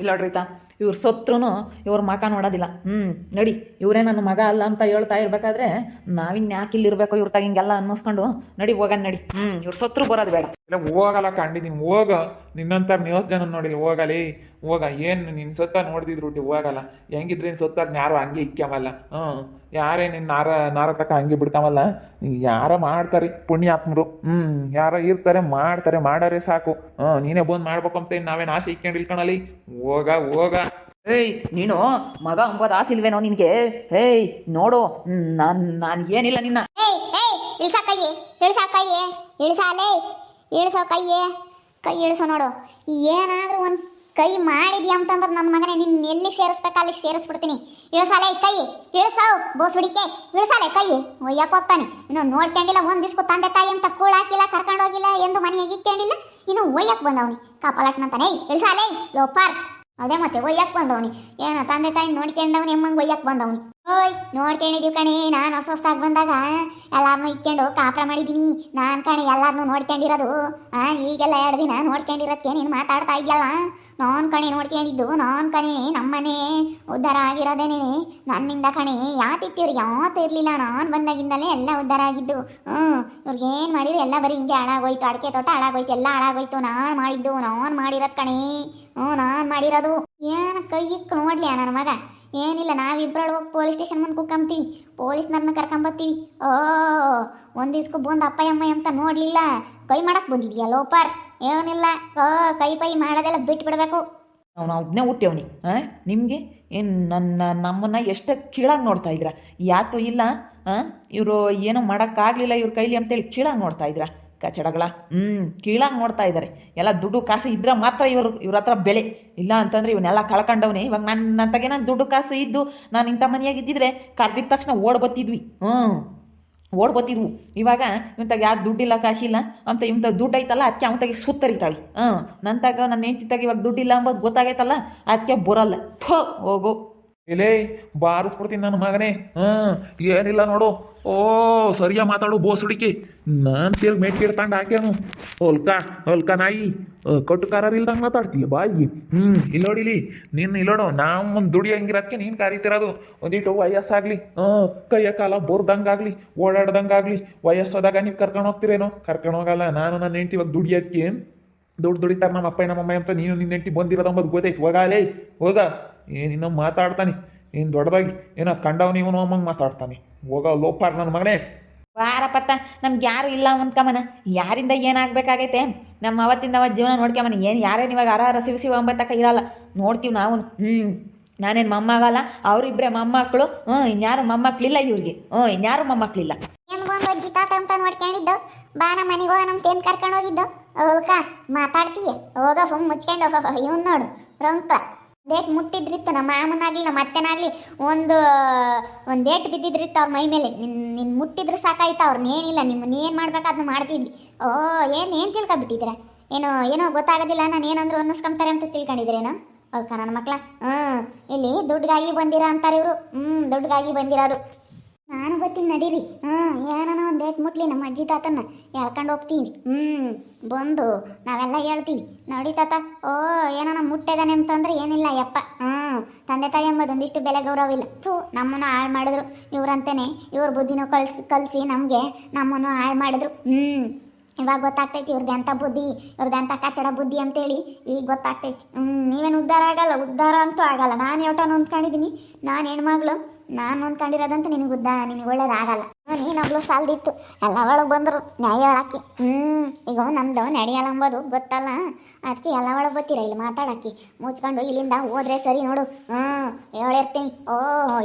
ಇಲ್ಲ ನೋಡ್ರಿತಾ ಇವ್ರು ಸತ್ರು ಇವ್ರ ಮಕ ನೋಡೋದಿಲ್ಲ. ಹ್ಞೂ ನಡಿ, ಇವರೇ ನನ್ನ ಮಗ ಅಲ್ಲ ಅಂತ ಹೇಳ್ತಾ ಇರ್ಬೇಕಾದ್ರೆ ನಾವಿನ್ ಯಾಕೆ ಇಲ್ಲಿರ್ಬೇಕು ಇವ್ರ ತಾಗಿ ಹಿಂಗೆಲ್ಲ ಅನ್ನಿಸ್ಕೊಂಡು ನಡಿ ಹೋಗೋಣ ನಡಿ. ಹ್ಞೂ ಇವ್ರ ಸತ್ರು ಬರೋದು ಬೇಡ. ಇಲ್ಲ, ಹೋಗಲ್ಲ ಕಂಡಿದ್ದೀನಿ ಹೋಗ ನಿನ್ನಂತ ನ್ಯೂಸ್ ನೋಡಿಲ್ಲ ಹೋಗಲಿ. ಹೋಗ ಏನು ನಿನ್ನ ಸೊತ್ತ ನೋಡ್ದಿದ್ರು ಹುಟ್ಟಿ ಹೋಗಲ್ಲ. ಹೆಂಗಿದ್ರೆ ನಿನ್ನ ಸೊತ್ತ ಯಾರು ಹಂಗೆ ಇಕ್ಕಾಮಲ್ಲ ಹ್ಞೂ ಯಾರೇ ನಿನ್ನ ನಾರ ನಾರ ತಕ್ಕ ಹಂಗೆ ಬಿಡ್ಕಾಮಲ್ಲ ಯಾರ ಮಾಡ್ತಾರೆ ಪುಣ್ಯಾತ್ಮರು. ಹ್ಞೂ ಯಾರ ಇರ್ತಾರೆ ಮಾಡ್ತಾರೆ ಮಾಡಾರೆ ಸಾಕು. ಹ್ಞೂ ನೀನೇ ಬಂದು ಮಾಡ್ಬೇಕು ಅಂತ ನಾವೇನು ಆಸೆ ಇಕ್ಕೊಂಡು ಇಲ್ಕೊಳಲಿ ಹೋಗ ಹೋಗ. ಏಯ್ ನೀನು ಮಗ ಅಂಬೋದ ಆಸೆ ಇಲ್ವೇನೋ ನಿನಗೆ? ಏಯ್ ನೋಡು ನಾನು ನಾನು ಏನಿಲ್ಲ ನಿನ್ನ. ಏಯ್ ಏಯ್ ಇಳ್ಸ ಕೈಯೇ ಇಳ್ಸ ಕೈಯೇ ಇಳಿಸಾಲೇ ಇಳಿಸೋ ಕೈಯೇ ಕೈ ಇಳಿಸೋ ನೋಡು. ಏನಾದ್ರೂ ಒಂದು ಕೈ ಮಾಡಿದ್ಯಾ ಅಂತಂದ್ರೆ ನನ್ನ ಮಗನೇ ನಿನ್ನ ಎಲ್ಲಿ ಸೇರಿಸ್ಬೇಕು ಅಲ್ಲಿ ಸೇರಿಸ್ಬಿಡ್ತೀನಿ. ಇಳಿಸಾಲೆ ಕೈ ಇಳಿಸಾವ್ ಬೋಸ್ ಹುಡಿಕೆ ಇಳಿಸಾಲೆ ಕೈ. ಒಯ್ಯಕ್ಕೆ ಹೋಗ್ತಾನೆ. ಇನ್ನು ನೋಡ್ಕೊಂಡಿಲ್ಲ ಒಂದು ದಿಸ್ಕು ತಂದೆ ತಾಯಿ ಅಂತ ಕೂಳಾಕಿಲ್ಲ ಕರ್ಕೊಂಡು ಹೋಗಿಲ್ಲ, ಎಂದು ಮನೆಯಾಗಿ ಇಕ್ಕೊಂಡಿಲ್ಲ ಇನ್ನು ಒಯ್ಯಕ್ಕೆ ಬಂದವನಿ. ಕಾಪಾಲಟ್ನಂತಾನೆ ಇಳಿಸಾಲೆ, ಲೋಪಾರ್. ಅದೇ ಮತ್ತೆ ಒಯ್ಯಕ್ಕೆ ಬಂದವನಿ. ಏನೋ ತಂದೆ ತಾಯಿ ನೋಡ್ಕೊಂಡವನಿ ಎಮ್ಮಂಗೆ ಒಯ್ಯಕ್ಕೆ ಬಂದವನಿ. ಓಯ್ ನೋಡ್ಕೊಂಡಿದೀವಿ ಕಣಿ. ನಾನು ಹೊಸ ಹೊಸ್ದಾಗಿ ಬಂದಾಗ ಎಲ್ಲಾರನ್ನೂ ಇಟ್ಕೊಂಡು ಕಾಪ್ರ ಮಾಡಿದ್ದೀನಿ ನಾನು ಕಣಿ ಎಲ್ಲಾರನ್ನೂ ನೋಡ್ಕೊಂಡಿರೋದು ಈಗೆಲ್ಲ ಎರಡು ದಿನ ನೋಡ್ಕೊಂಡಿರೋದಕ್ಕೆ ನೀನು ಮಾತಾಡ್ತಾ ಇದೆಯಲ್ಲ? ನಾನು ಕಣಿ ನೋಡ್ಕೊಂಡಿದ್ದು ನಾನು ಕಣಿ ನಮ್ಮನೆ ಉದ್ಧಾರ ಆಗಿರೋದೇನೆ ನನ್ನಿಂದ ಕಣಿ ಯಾತಿತ್ತಿವ್ರು ಯಾವತ್ತೂ ಇರಲಿಲ್ಲ. ನಾನು ಬಂದಾಗಿಂದಲೇ ಎಲ್ಲ ಉದ್ಧಾರ ಆಗಿದ್ದು. ಹ್ಞೂ ಇವ್ರಿಗೆ ಏನು ಮಾಡಿದ್ರು ಎಲ್ಲ ಬರೀ ಹಿಂಗೆ ಹಾಳಾಗೋಯ್ತು. ಅಡಿಕೆ ತೋಟ ಹಾಳಾಗೋಯ್ತು, ಎಲ್ಲ ಹಾಳಾಗೋಯ್ತು. ನಾನು ಮಾಡಿದ್ದು, ನಾನು ಮಾಡಿರೋದು ಕಣಿ. ಹ್ಞೂ ನಾನು ಮಾಡಿರೋದು. ಏನು ಇಕ್ಕು ನೋಡ್ಲಿ ನನ್ನ ಮಗ? ಏನಿಲ್ಲ ನಾವಿಬ್ಬರಳು ಹೋಗಿ ಪೊಲೀಸ್ ಸ್ಟೇಷನ್ ಮುಂದೆ ಪೊಲೀಸ್ ಪೊಲೀಸ್ನವ್ರನ್ನ ಕರ್ಕೊಂಬತ್ತೀವಿ. ಓ ಒಂದು ದಿವ್ಸಕ್ಕೂ ಬಂದು ಅಪ್ಪ ಅಮ್ಮ ಅಂತ ನೋಡಲಿಲ್ಲ. ಕೈ ಮಾಡಕ್ಕೆ ಬಂದಿದ್ಯಾ ಲೋಪರ್? ಏನಿಲ್ಲ. ಓ, ಕೈ ಪೈ ಮಾಡೋದೆಲ್ಲ ಬಿಟ್ಬಿಡ್ಬೇಕು. ಅವನು ಒಬ್ಬನೇ ಹುಟ್ಟ್ಯವನಿ ಹಾಂ ನಿಮಗೆ? ಏನು ನನ್ನ ನಮ್ಮನ್ನು ಎಷ್ಟು ಕೀಳಾಗಿ ನೋಡ್ತಾ ಇದ್ರ? ಯಾತು ಇಲ್ಲ ಹಾಂ ಇವರು ಏನೋ ಮಾಡೋಕ್ಕಾಗಲಿಲ್ಲ ಇವ್ರ ಕೈಲಿ ಅಂತೇಳಿ ಕೀಳಾಗಿ ನೋಡ್ತಾ ಇದ್ರ? ಕಚಡಗಳ? ಹ್ಞೂ ಕೀಳಾಗಿ ನೋಡ್ತಾ ಇದ್ದಾರೆ ಎಲ್ಲ ದುಡ್ಡು ಕಾಸು ಇದ್ರೆ ಮಾತ್ರ ಇವರು, ಇವ್ರ ಹತ್ರ ಬೆಲೆ. ಇಲ್ಲ ಅಂತಂದ್ರೆ ಇವನ್ನೆಲ್ಲ ಕಳ್ಕೊಂಡವನೇ. ಇವಾಗ ನನ್ನ ತಗೇನ ದುಡ್ಡು ಕಾಸು ಇದ್ದು ನಾನು ಇಂಥ ಮನೆಯಾಗ ಇದ್ದಿದ್ರೆ ಕರ್ದಿದ ತಕ್ಷಣ ಓಡ್ ಬತ್ತಿದ್ವಿ ಹ್ಞೂ ಓಡ್ ಬತ್ತಿದ್ವು ಇವಾಗ ಇವಂತಾಗ ಯಾರು ದುಡ್ಡಿಲ್ಲ, ಕಾಶಿಲ್ಲ, ಅಂತ ಇವಂತ ದುಡ್ಡು ಐತಲ್ಲ ಅದಕ್ಕೆ ಅವತಾಗೆ ಸುತ್ತರಿತಾಳೆ. ಹ್ಞೂ ನನ್ನ ತಗ ನನ್ನ ಹೆಂಡತಿ ತಗ ಇವಾಗ ದುಡ್ಡಿಲ್ಲ ಅಂಬೋದು ಗೊತ್ತಾಗೈತಲ್ಲ ಅದಕ್ಕೆ ಬರಲ್ಲ. ಹೋಗು. ಇಲೇ ಬಾರಿಸ್ಬಿಡ್ತೀನಿ ನನ್ನ ಮಗನೇ. ಹಾಂ ಏನಿಲ್ಲ ನೋಡು. ಓ ಸರಿಯ ಮಾತಾಡು, ಬೋಸ್ ಹುಡುಕಿ. ನಾನು ತಿರ್ಗಿ ಮೇಟ್ ಹಿಡ್ಕೊಂಡು ಹಾಕ್ಯಾನು. ಹೊಲ್ಕ ಹೊಲ್ಕ ನಾಯಿ. ಕಟ್ಟುಕಾರರು ಇಲ್ದಂಗ ಮಾತಾಡ್ತೀಯ ಬಾಯಿ. ಹ್ಞೂ ಇಲ್ಲೋಡಿಲಿ ನಿನ್ನ ಇಲ್ಲೋಡು ನಾವು ಒಂದು ದುಡಿ ಹಂಗಿರೋದಕ್ಕೆ ನೀನು ಕರಿತಿರೋದು. ಒಂದಿಟ್ಟು ವಯಸ್ಸಾಗಲಿ ಹಾಂ ಕೈಯ ಕಾಲ ಬೋರ್ದಂಗಾಗಲಿ, ಓಡಾಡ್ದಂಗಾಗಲಿ, ವಯಸ್ಸಾದಾಗ ನೀವು ಕರ್ಕೊಂಡು ಹೋಗ್ತಿರೇನೋ? ಕರ್ಕೊಂಡು ಹೋಗಲ್ಲ, ನಾನು ನನ್ನ ಹೆಂಡತಿ ಇವಾಗ ದುಡಿಯೋದಕ್ಕೆ ದುಡ್ಡು ದುಡಿತಾರೆ ನಮ್ಮ ಅಪ್ಪ ನಮ್ಮಮ್ಮ ಅಂತ ನೀನು ನಿನ್ನ ಹೆಂಡತಿ ಬಂದಿರೋದು ಅಂಬದು ಗೊತ್ತೈತೆ. ಹೋಗಾಲೇ ಹೋಗ. ಏನಿನ್ನ ಮಾತಾಡ್ತಾನೆ? ಏನು ದೊಡ್ಡದಾಗಿ? ಏನೋ ಕಂಡವನು ಇವನು ಅಮ್ಮಂಗೆ ಮಾತಾಡ್ತಾನೆ. ಹೋಗೋ ಲೋಪಾರ್ ನನ್ನ ಮಗನೇ. ವಾರಪತ್ತ ನಮ್ಗೆ ಯಾರು ಇಲ್ಲ ಅಂದ್ಕಮನ ಯಾರಿಂದ ಏನಾಗಬೇಕಾಗೈತೆ? ನಮ್ಮ ಅವತ್ತಿಂದ ಅವತ್ತು ಜೀವನ ನೋಡ್ಕೊಂಬನ ಏನು ಯಾರೇನು ಇವಾಗ ಅರ ಅರ ಸಿವ ಸಿವ ಅಂಬತ್ತಕ್ಕ ಇರಲ್ಲ. ನೋಡ್ತೀವಿ ನಾವು ಹ್ಞೂ ನಾನೇನು ಮೊಮ್ಮಗಲ್ಲ? ಅವರಿಬ್ಬರೇ ಮೊಮ್ಮಕ್ಕಳು ಹ್ಞೂ ಇನ್ಯಾರು ಮೊಮ್ಮಕ್ಕಳಿಲ್ಲ ಇವ್ರಿಗೆ. ಹ್ಞೂ ಇನ್ಯಾರು ಮೊಮ್ಮಕ್ಳಿಲ್ಲ. ಏನು ಬಂದು ಅಜ್ಜಿ ತಾತ ಅಂತ ನೋಡ್ಕೊಂಡಿದ್ದು ಬಾ ನಮ್ಮ ಮನೆಗೆ ಹೋಗ ನಮ್ಮ ತೇನ್ ಕರ್ಕೊಂಡು ಹೋಗಿದ್ದು. ಹೋಗ ಮಾತಾಡ್ತೀಯ? ಹೋಗ ಸುಮ್ಮ ಮುಚ್ಕೊಂಡು. ಇವನ್ ನೋಡು ರಂಪ. ಡೇಟ್ ಮುಟ್ಟಿದ್ರಿತ್ತು, ನಮ್ಮ ಮಾಮನಾಗ್ಲಿ, ನಮ್ಮ ಅತ್ತೆನಾಗ್ಲಿ, ಒಂದು ಒಂದು ಡೇಟ್ ಬಿದ್ದಿದ್ರಿತ್ತು ಅವ್ರ ಮೈ ಮೇಲೆ. ನಿನ್ ನಿನ್ ಮುಟ್ಟಿದ್ರೆ ಸಾಕಾಯ್ತು ಅವ್ರನ್ನೇನಿಲ್ಲ ನಿಮ್ಮನ್ನ ಏನು ಮಾಡ್ಬೇಕು ಅದನ್ನ ಮಾಡ್ತಿದ್ವಿ. ಓ, ಏನು ಏನು ತಿಳ್ಕೊಬಿಟ್ಟಿದ್ರ ಏನೋ ಏನೋ ಗೊತ್ತಾಗೋದಿಲ್ಲ, ನಾನು ಏನಂದ್ರು ಅನ್ನಿಸ್ಕೊಂತಾರೆ ಅಂತ ತಿಳ್ಕೊಂಡಿದ್ರೇನೋ ಹೌದಾ, ನನ್ನ ಮಕ್ಳ? ಹ್ಞೂ ಇಲ್ಲಿ ದುಡ್ಡಿಗಾಗಿ ಬಂದಿರ ಅಂತಾರೆ ಇವರು. ಹ್ಞೂ ದುಡ್ಡಿಗಾಗಿ ಬಂದಿರೋದು. ನಾನು ಬರ್ತೀನಿ ನಡೀರಿ. ಹ್ಞೂ ಏನಾನ ಒಂದು ಡೇಟ್ ಮುಟ್ಲಿ ನಮ್ಮ ಅಜ್ಜಿ ತಾತನ್ನ. ಎಳ್ಕೊಂಡು ಹೋಗ್ತೀನಿ. ಹ್ಞೂ ಬಂದು ನಾವೆಲ್ಲ ಹೇಳ್ತೀವಿ. ನೋಡಿ ತಾತ, ಓ, ಏನಾನ ಮುಟ್ಟಿದಾನೆ ಅಂತಂದ್ರೆ ಏನಿಲ್ಲ, ಯಪ್ಪ. ಹ್ಞೂ ತಂದೆ ತಾಯಿ ಎಂಬುದು ಒಂದಿಷ್ಟು ಬೆಲೆ ಗೌರವ ಇಲ್ಲ. ಥೂ, ನಮ್ಮನ್ನು ಹಾಳು ಮಾಡಿದ್ರು. ಇವ್ರಂತೇನೆ, ಇವ್ರ ಬುದ್ಧಿನೂ ಕಳ್ಸಿ, ಕಲಿಸಿ ನಮಗೆ ನಮ್ಮನ್ನು ಹಾಳು ಮಾಡಿದ್ರು. ಹ್ಞೂ ಇವಾಗ ಗೊತ್ತಾಗ್ತೈತಿ ಇವ್ರದ್ದು ಎಂಥ ಬುದ್ಧಿ ಇವ್ರದ್ದು ಎಂಥ ಕಚ್ಚಡ ಬುದ್ಧಿ ಅಂತೇಳಿ ಈಗ ಗೊತ್ತಾಗ್ತೈತಿ. ಹ್ಞೂ ನೀವೇನು ಉದ್ಧಾರ ಆಗಲ್ಲ? ಉದ್ಧಾರ ಅಂತೂ ಆಗಲ್ಲ. ನಾನು ಯೋಟ ಅಂದ್ಕೊಂಡಿದ್ದೀನಿ ನಾನು ಹೆಣ್ಮಗಳು. ನಾನು ಅಂದ್ಕೊಂಡಿರೋದಂತ ನಿನಗೆ ಗುದ್ದ ನಿನಗೆ ಒಳ್ಳೇದಾಗಲ್ಲ ನೀನೊಬ್ಳು ಸಾಲ್ದಿತ್ತು. ಎಲ್ಲ ಒಳಗೆ ಬಂದರು, ನ್ಯಾಯ ಹೇಳಾಕಿ ಹ್ಞೂ ಈಗ ನಮ್ದು ನಡೆಯಲ್ಲ ಅಂಬೋದು, ಗೊತ್ತಲ್ಲ? ಅದಕ್ಕೆ ಎಲ್ಲ ಒಳಗೆ ಬರ್ತೀರ ಇಲ್ಲಿ ಮಾತಾಡಾಕಿ ಮುಚ್ಕೊಂಡು ಇಲ್ಲಿಂದ ಹೋದ್ರೆ ಸರಿ ನೋಡು. ಹ್ಞೂ ಹೇಳಿರ್ತೀನಿ ಓ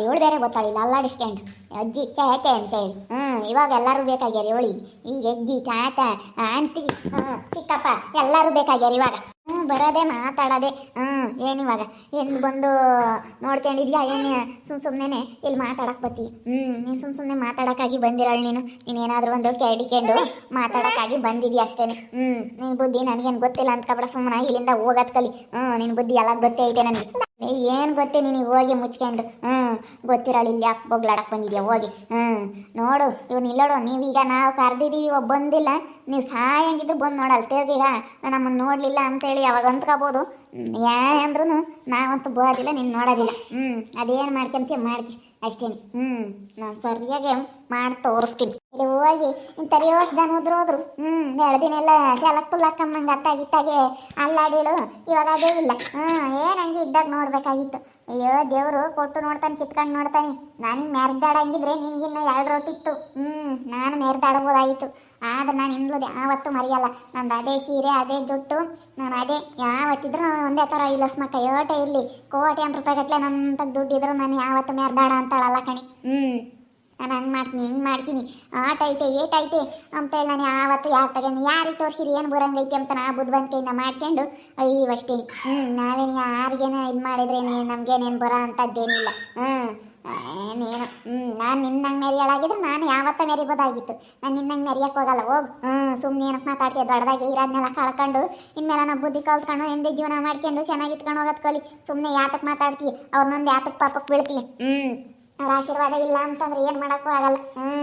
ಇವಳು ಬೇರೆ ಗೊತ್ತಾಳಿಲ್ಲ ಅಲ್ಲಾಡಿಸ್ಕೊಂಡು ಅಜ್ಜಿ ಕ್ಯಾಕೆ ಅಂತೇಳಿ. ಹ್ಞೂ ಇವಾಗ ಎಲ್ಲರೂ ಬೇಕಾಗ್ಯಾರ ಇವಳಿ ಈಗ ಅಜ್ಜಿ, ತಾತ, ಆಂಟಿ ಹ್ಞೂ ಚಿಕ್ಕಪ್ಪ ಎಲ್ಲರೂ ಬೇಕಾಗ್ಯಾರ ಇವಾಗ. ಹ್ಞೂ ಬರೋದೇ, ಮಾತಾಡೋದೆ. ಹ್ಞೂ ಏನಿವಾಗ ಏನು ಬಂದು ನೋಡ್ಕೊಂಡಿದ್ಯಾ? ಏನು ಸುಮ್ ಸುಮ್ಮನೆ ಇಲ್ಲಿ ಮಾತಾಡಕ್ಕೆ ಬತ್ತಿ? ಹ್ಞೂ ನೀನು ಸುಮ್ ಸುಮ್ಮನೆ ಮಾತಾಡೋಕ್ಕಾಗಿ ಬಂದಿರೋಳು ನೀನು. ನೀನು ಏನಾದರೂ ಒಂದು ಕೆಡಿಕೊಂಡು ಮಾತಾಡೋಕ್ಕಾಗಿ ಬಂದಿದ್ಯಾ ಅಷ್ಟೇ ಹ್ಞೂ ನಿನ್ನ ಬುದ್ಧಿ ನನಗೇನು ಗೊತ್ತಿಲ್ಲ ಅಂತ ಕಬಡ ಸುಮ್ಮನೆ ಇಲ್ಲಿಂದ ಹೋಗೋದ್ ಕಲಿ. ಹ್ಞೂ ನಿನ್ನ ಬುದ್ಧಿ ಎಲ್ಲ ಗೊತ್ತೇ ಐತೆ ನನಗೆ. ಏನು ಗೊತ್ತೇ ನಿನಗೆ ಹೋಗಿ ಮುಚ್ಕೊಂಡು ಹ್ಞೂ ಗೊತ್ತಿರೋಳು ಇಲ್ಲಿ ಯಾಕೆ ಬೊಗ್ಲಾಡಕ್ಕೆ ಬಂದಿದ್ಯಾ? ಹೋಗಿ. ಹ್ಞೂ ನೋಡು ಇವ್ನು ಇಲ್ಲೋಡು ನೀವೀಗ ನಾವು ಕರೆದಿದ್ದೀವಿ ಒಬ್ಬ ಬಂದಿಲ್ಲ. ನೀವು ಸಾಯಂಗಿದ್ರು ಬಂದು ನೋಡಲ್ಲ ತಿರ್ಗೀಗ ನಮ್ಮನ್ನು ನೋಡಲಿಲ್ಲ ಅಂತೇಳಿ ಅವಾಗ ಅಂದ್ಕೋಬೋದು ಅಂದ್ರೂ ನಾವಂತೂ ಬೋದಿಲ್ಲ ನೀನು ನೋಡೋದಿಲ್ಲ. ಹ್ಞೂ ಅದೇನು ಮಾಡ್ಕೊಂತೀಯ ಮಾಡ್ಕೆ. ಅಷ್ಟೇನೆ. ಹ್ಞೂ ನಾನು ಸರಿಯಾಗಿ ಮಾಡಿ ತೋರಿಸ್ತೀನಿ. ಇಲ್ಲಿ ಹೋಗಿ ಇಂಥರಿಯೋಷ್ಟು ಜನ ಹೋದ್ರು ಹೋದ್ರು. ಹ್ಞೂ ಎಳ್ದಿನೆಲ್ಲ ಕೆಲಕ್ ಪುಲ್ಲಕ್ಕಮ್ಮಂಗೆ ಅತ್ತ ಗಿತ್ತಾಗೆ ಅಲ್ಲಾಡಿಳು. ಇವಾಗ ಅದೇ ಇಲ್ಲ. ಹ್ಞೂ ಏನಂಗೆ ಇದ್ದಾಗ ನೋಡ್ಬೇಕಾಗಿತ್ತು. ಅಯ್ಯೋ, ದೇವರು ಕೊಟ್ಟು ನೋಡ್ತಾನೆ, ಕಿತ್ಕೊಂಡು ನೋಡ್ತಾನೆ. ನಾನು ಮೆರ್ದಾಡಂಗಿದ್ರೆ ನಿನಗಿನ್ನ ಎರಡು ರೊಟ್ಟಿತ್ತು ಹ್ಞೂ ನಾನು ಮೆರ್ದಾಡ್ಬೋದಾಗಿತ್ತು ಆದ್ರೆ ನಾನು ಹಿಂದ್ಲದು ಯಾವತ್ತೂ ಮರೆಯಲ್ಲ. ನಂದು ಅದೇ ಸೀರೆ, ಅದೇ ಜುಟ್ಟು, ನಾನು ಅದೇ ಯಾವತ್ತಿದ್ರು ಒಂದೇ ಥರ ಇಲ್ಲ ಸ್ಮಕ್ಕ ಯೋಟೆ ಇರಲಿ. ಕೋಟಿ ಅಂತ ರೂಪಾಯಿ ಗಟ್ಲೆ ನನ್ನ ದುಡ್ಡು ಇದ್ರು ನಾನು ಯಾವತ್ತು ಮೆರ್ದಾಡ ಅಂತಾಳಲ್ಲ ಕಣಿ. ಹ್ಞೂ ನಾನು ಹಂಗೆ ಮಾಡ್ತೀನಿ, ಹಿಂಗೆ ಮಾಡ್ತೀನಿ. ಆಟ ಐತೆ, ಏಟ್ ಐತೆ ಅಂತೇಳಿ ನಾನು ಯಾವತ್ತು ಯಾರು ತಗೊಂಡು ಯಾರಿಗೆ ತೋರಿಸಿರಿ ಏನು ಬರಂಗೈತೆ ಅಂತ ನಾ ಬುದ್ಧಿವಂತಿಕೆಯಿಂದ ಮಾಡ್ಕೊಂಡು ಅಯ್ಯೋ ಅಷ್ಟೇನಿ. ಹ್ಞೂ ನಾವೇನು ಯಾರಿಗೇನೋ ಇದು ಮಾಡಿದ್ರೆ ನಮಗೇನೇನು ಬರೋ ಅಂಥದ್ದೇನಿಲ್ಲ ಹ್ಞೂ ಏನೇನು. ಹ್ಞೂ ನಾನು ನಿನ್ನಂಗೆ ಮೆರಿಯಲಾಗಿದ್ರೆ ನಾನು ಯಾವತ್ತ ಮೆರಿಬೋದಾಗಿತ್ತು. ನಾನು ನಿನ್ನಂಗೆ ಮೆರಿಯಕ್ಕೆ ಹೋಗಲ್ಲ, ಹೋಗು. ಹ್ಞೂ ಸುಮ್ಮನೆ ಏನಕ್ಕೆ ಮಾತಾಡ್ತೀಯ, ದೊಡ್ಡದಾಗಿ ಇರೋದನ್ನೆಲ್ಲ ಕಳ್ಕೊಂಡು, ಇನ್ಮೇಲೆ ನಾವು ಬುದ್ಧಿ ಕಲ್ತ್ಕೊಂಡು ಹಿಂದೆ ಜೀವನ ಮಾಡ್ಕೊಂಡು, ಚೆನ್ನಾಗಿ ಇಟ್ಕೊಂಡು ಹೋಗೋದು ಕಲಿ. ಸುಮ್ಮನೆ ಯಾತಕ್ಕೆ ಮಾತಾಡ್ತೀಯ ಅವ್ರನ್ನೊಂದು ಯಾತಕ್ಕೆ ಪಾಪಕ್ಕೆ ಬೀಳ್ತೀಯ. ಹ್ಞೂ ಅವ್ರ ಆಶೀರ್ವಾದ ಇಲ್ಲ ಅಂತಂದ್ರೆ ಏನು ಮಾಡೋಕ್ಕೂ ಆಗಲ್ಲ. ಹ್ಞೂ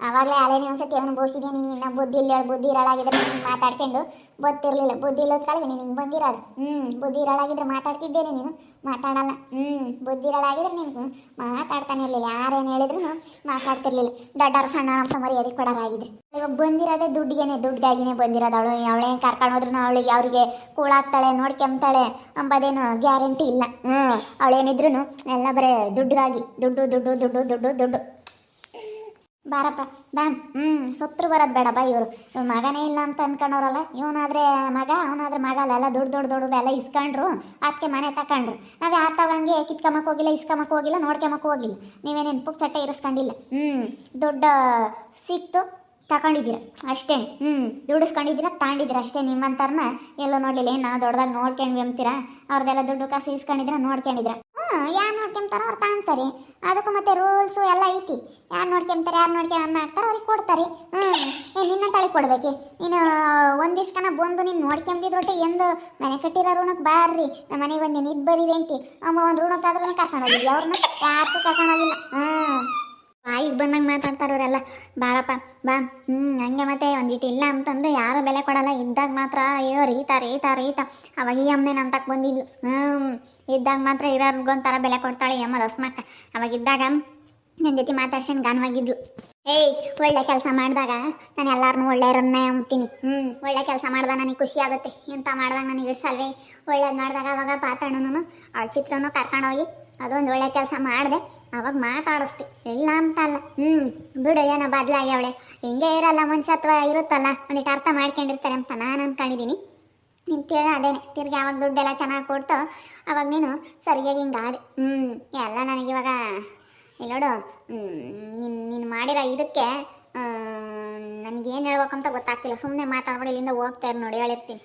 ಆವಾಗಲೇ ಅಲೇನೇ ಒಂದ್ಸತಿ ಅನುಭವಿಸಿದೆ ನೀನು? ಇನ್ನ ಬುದ್ಧಿ ಇಲ್ಲ ಬುದ್ಧಿ ಇರಳಾಗಿದ್ರೆ ನೀನು ಮಾತಾಡ್ಕೊಂಡು ಗೊತ್ತಿರಲಿಲ್ಲ ಬುದ್ಧಿ ಇಲ್ಲದ ಕಾಲವೇ ನೀನು ಹಿಂಗೆ ಬಂದಿರೋದು. ಹ್ಞೂ ಬುದ್ಧಿ ಇರಳಾಗಿದ್ರೆ ಮಾತಾಡ್ತಿದ್ದೇನೆ ನೀನು. ಮಾತಾಡಲ್ಲ. ಹ್ಞೂ ಬುದ್ಧಿ ಇರಳಾಗಿದ್ರೆ ನೀನು ಮಾತಾಡ್ತಾನೆ ಇರಲಿಲ್ಲ. ಯಾರೇನು ಹೇಳಿದ್ರು ಮಾತಾಡ್ತಿರ್ಲಿಲ್ಲ. ದೊಡ್ಡವ್ರು ಸಣ್ಣವ್ರು ಅಂತ ಮರ್ಯಾದೆ ಕೊಡೋರಾಗಿದ್ರೆ. ಇವಾಗ ಬಂದಿರೋದೇ ದುಡ್ಡಿಗೆನೆ ದುಡ್ಡಾಗಿನೇ ಬಂದಿರೋದು ಅವಳು. ಅವಳೇ ಕರ್ಕೊಂಡು ಹೋದ್ರು ಅವಳಿಗೆ, ಅವರಿಗೆ ಕೂಳಾಗ್ತಾಳೆ ನೋಡ್ಕೊಂಬ್ತಾಳೆ ಅಂಬೋದೇನು ಗ್ಯಾರಂಟಿ ಇಲ್ಲ. ಹ್ಞೂ ಅವಳೇನಿದ್ರು ಎಲ್ಲ ಬರೀ ದುಡ್ಡಿಗಾಗಿ. ದುಡ್ಡು ದುಡ್ಡು ದುಡ್ಡು ದುಡ್ಡು ದುಡ್ಡು. ಬಾರಪ್ಪ, ಬಾ. ಹ್ಞೂ ಸುತ್ತರು ಬರೋದು ಬೇಡ ಬಾ ಇವರು. ಮಗನೇ ಇಲ್ಲ ಅಂತ ಅನ್ಕೊಂಡವ್ರಲ್ಲ ಇವನಾದ್ರೆ ಮಗ, ಅವನಾದ್ರೆ ಮಗ ಅಲ್ಲ ಎಲ್ಲ ದೊಡ್ಡ ದೊಡ್ಡ ದೊಡ್ಡದೆಲ್ಲ ಇಸ್ಕೊಂಡ್ರು ಅದಕ್ಕೆ ಮನೆ ತಕೊಂಡ್ರು. ನಾವು ಯಾರು ತಗೊಂಗೆ ಕಿತ್ಕೊಂಬಕ್ಕೆ ಹೋಗಿಲ್ಲ ಇಸ್ಕೊಂಬಕ್ಕೆ ಹೋಗಿಲ್ಲ ನೋಡ್ಕೊಂಬಕ್ಕೆ ಹೋಗಿಲ್ಲ. ನೀವೇನೇನು ಪುಕ್ ಚಟ್ಟೆ ಇರಿಸ್ಕೊಂಡಿಲ್ಲ. ಹ್ಞೂ ದೊಡ್ಡ ಸಿಕ್ತು ತಗೊಂಡಿದ್ದೀರ ಅಷ್ಟೇ. ಹ್ಞೂ ದುಡಿಸ್ಕೊಂಡಿದ್ದೀರ ತಗೊಂಡಿದ್ದೀರ ಅಷ್ಟೇ ನಿಮ್ಮಂಥವ್ರನ್ನ ಎಲ್ಲೋ ನೋಡಲಿಲ್ಲ, ಏನು ನಾವು ದೊಡ್ಡದಾಗ ನೋಡ್ಕೊಂಡ್ವಿ ಅಂತೀರಾ ಅವ್ರದ್ದೆಲ್ಲ ದುಡ್ಡು ಕಾಸು ಇಸ್ಕೊಂಡಿದ್ದೀರ, ನೋಡ್ಕೊಂಡಿದ್ದೀರ. ಯಾರು ನೋಡ್ಕೊಂತಾರೆ ಅವ್ರು ತಾಂತಾರೆ ಅದಕ್ಕೂ ಮತ್ತೆ ರೂಲ್ಸು ಎಲ್ಲ ಐತಿ. ಯಾರು ನೋಡ್ಕೊಂತಾರೆ ಯಾರು ನೋಡ್ಕೊಂಡು ಹಾಕ್ತಾರೋ ಅವ್ರಿಗೆ ಕೊಡ್ತಾರೆ. ಹ್ಞೂ ನಿನ್ನ ತಳಿ ಕೊಡ್ಬೇಕು. ನೀನು, ಒಂದು ಬಂದು ನೀನು ನೋಡ್ಕೊಂಬಿದ್ರೊಟ್ಟೆ ಎಂದು ಮನೆ ಕಟ್ಟಿರೋ ಋಣಕ್ಕೆ ಬಾರ್ರಿ. ನಮ್ಮ ಮನೆಗೆ ಬಂದೆ ನಿಬ್ಬರಿವಿ ಬರೀರಿ ಅಂತಿ. ಅಮ್ಮ, ಒಂದು ಋಣಕ್ಕಾದ್ರೂ ಕರ್ಕೊಂಡು ಹೋಗಿದ್ವಿ ಅವ್ರನ್ನ ಯಾರು ಕರ್ಕೊಂಡು ಹೋಗಿಲ್ಲ. ಹ್ಞೂ ಬಾಯಿಗೆ ಬಂದಂಗೆ ಮಾತಾಡ್ತಾರೆ ಅವರೆಲ್ಲ, ಬಾರಪ್ಪ, ಬಾ ಹ್ಞೂ ಹಂಗೆ ಮತ್ತೆ ಒಂದಿಟ್ಟು ಇಲ್ಲ ಅಂತಂದ್ರೆ ಯಾರು ಬೆಲೆ ಕೊಡಲ್ಲ, ಇದ್ದಾಗ ಮಾತ್ರ ಅಯ್ಯೋ ರೀತಾ ರೀತಾ, ರೀತ. ಅವಾಗ ಈ ಅಮ್ಮನೆ ನನ್ನ ತಕ್ಕ ಬಂದಿದ್ಲು. ಹ್ಞೂ ಇದ್ದಾಗ ಮಾತ್ರ ಇರೋರ್ಗೊಂಥರ ಬೆಲೆ ಕೊಡ್ತಾಳೆ ಈ ಅಮ್ಮ ದಸ್ಮಕ್ಕ. ಅವಾಗ ಇದ್ದಾಗ ನನ್ನ ಜೊತೆ ಮಾತಾಡ್ಸ್ಕೊಂಡು ಗಾನವಾಗಿದ್ಲು. ಏಯ್, ಒಳ್ಳೆ ಕೆಲಸ ಮಾಡಿದಾಗ ನಾನು ಎಲ್ಲರನ್ನೂ ಒಳ್ಳೆಯವ್ರನ್ನೇ ಅಂತೀನಿ ಹ್ಞೂ ಒಳ್ಳೆ ಕೆಲಸ ಮಾಡ್ದಾಗ ನನಗೆ ಖುಷಿ ಆಗುತ್ತೆ. ಎಂತ ಮಾಡ್ದಾಗ ನನಗೆ ಇಡ್ಸಲ್ವೇ ಒಳ್ಳೇದು ಮಾಡಿದಾಗ ಅವಾಗ ಪಾತಣ್ಣನು ಅವಳ ಚಿತ್ರನೂ ಕರ್ಕೊಂಡೋಗಿ ಅದೊಂದು ಒಳ್ಳೆ ಕೆಲಸ ಮಾಡಿದೆ. ಅವಾಗ ಮಾತಾಡಿಸ್ತಿ. ಇಲ್ಲ ಅಂತ ಅಲ್ಲ. ಹ್ಞೂ ಬಿಡು, ಏನೋ ಬದಲಾಗ್ಯಾವಳೆ ಹಿಂಗೆ ಇರಲ್ಲ, ಮನುಷ್ಯತ್ವ ಇರುತ್ತಲ್ಲ. ಒಂದಿಟ್ಟು ಅರ್ಥ ಮಾಡ್ಕೊಂಡಿರ್ತಾರೆ ಅಂತ ನಾನು ಅಂದ್ಕೊಂಡಿದ್ದೀನಿ ನೀನು ಕೇಳ ಅದೇನೆ. ತಿರ್ಗಿ ಅವಾಗ ದುಡ್ಡೆಲ್ಲ ಚೆನ್ನಾಗಿ ಕೊಡ್ತು, ಅವಾಗ ನೀನು ಸರಿಯಾಗಿ ಹಿಂಗಾದೆ ಹ್ಞೂ ಎಲ್ಲ ನನಗಿವಾಗ ಇಲ್ಲಿ ನೋಡು ನೀನು ನೀನು ಮಾಡಿರೋ ಇದಕ್ಕೆ ನನಗೇನು ಹೇಳ್ಬೇಕಂತ ಗೊತ್ತಾಗ್ತಿಲ್ಲ. ಸುಮ್ಮನೆ ಮಾತಾಡ್ಬಿಡಿ, ಇಲ್ಲಿಂದ ಹೋಗ್ತಾ ಇರು ನೋಡಿ, ಹೇಳಿರ್ತೀನಿ.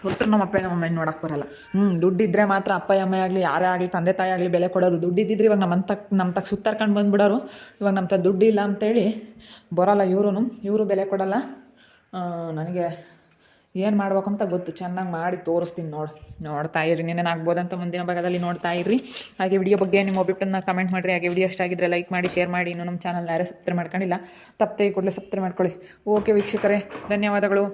ಸೊತ್ರ ನಮ್ಮ ಅಪ್ಪ ನಮ್ಮ ಅಮ್ಮನ ನೋಡಕ್ಕೆ ಬರಲ್ಲ. ಹ್ಞೂ ದುಡ್ಡಿದ್ರೆ ಮಾತ್ರ ಅಪ್ಪ ಅಮ್ಮ ಆಗಲಿ, ಯಾರೇ ಆಗಲಿ, ತಂದೆ, ತಾಯಿ ಆಗಲಿ ಬೆಲೆ ಕೊಡೋದು. ದುಡ್ಡಿದ್ದಿದ್ರೆ ಇವಾಗ ನಮ್ಮ ತಕ್ ನಮ್ಮ ತಕ್ಕ ಸುತ್ತಾರ್ಕೊಂಡು ಬಂದ್ಬಿಡೋರು. ಇವಾಗ ನಮ್ಮ ಇಲ್ಲ ದುಡ್ಡಿಲ್ಲ ಅಂತೇಳಿ ಬರೋಲ್ಲ ಇವರು ಇವರು ಬೆಲೆ ಕೊಡಲ್ಲ. ನನಗೆ ಏನು ಮಾಡ್ಬೇಕಂತ ಗೊತ್ತು. ಚೆನ್ನಾಗಿ ಮಾಡಿ ತೋರಿಸ್ತೀನಿ ನೋಡಿ, ನೋಡ್ತಾ ಇರಿ ನೀನೇನು ಆಗ್ಬೋದಂತ ಮುಂದಿನ ಭಾಗದಲ್ಲಿ ನೋಡ್ತಾ ಇರಿ ಹಾಗೆ ವಿಡಿಯೋ ಬಗ್ಗೆ ನಿಮ್ಮ ಒಬಿಟ್ಟನ್ನು ಕಮೆಂಟ್ ಮಾಡಿರಿ. ಹಾಗೆ ವಿಡಿಯೋ ಇಷ್ಟ ಲೈಕ್ ಮಾಡಿ ಶೇರ್ ಮಾಡಿ. ಇನ್ನು ನಮ್ಮ ಚಾನಲ್ ಯಾರೇ ಸಬ್ಸ್ಕ್ರೈಬ್ ಮಾಡ್ಕೊಂಡಿಲ್ಲ, ತಪ್ಪದೆ ಕೂಡಲೇ ಸಬ್ಸ್ಕ್ರೈಬ್ ಮಾಡ್ಕೊಳ್ಳಿ. ಓಕೆ ವೀಕ್ಷಕರೇ, ಧನ್ಯವಾದಗಳು.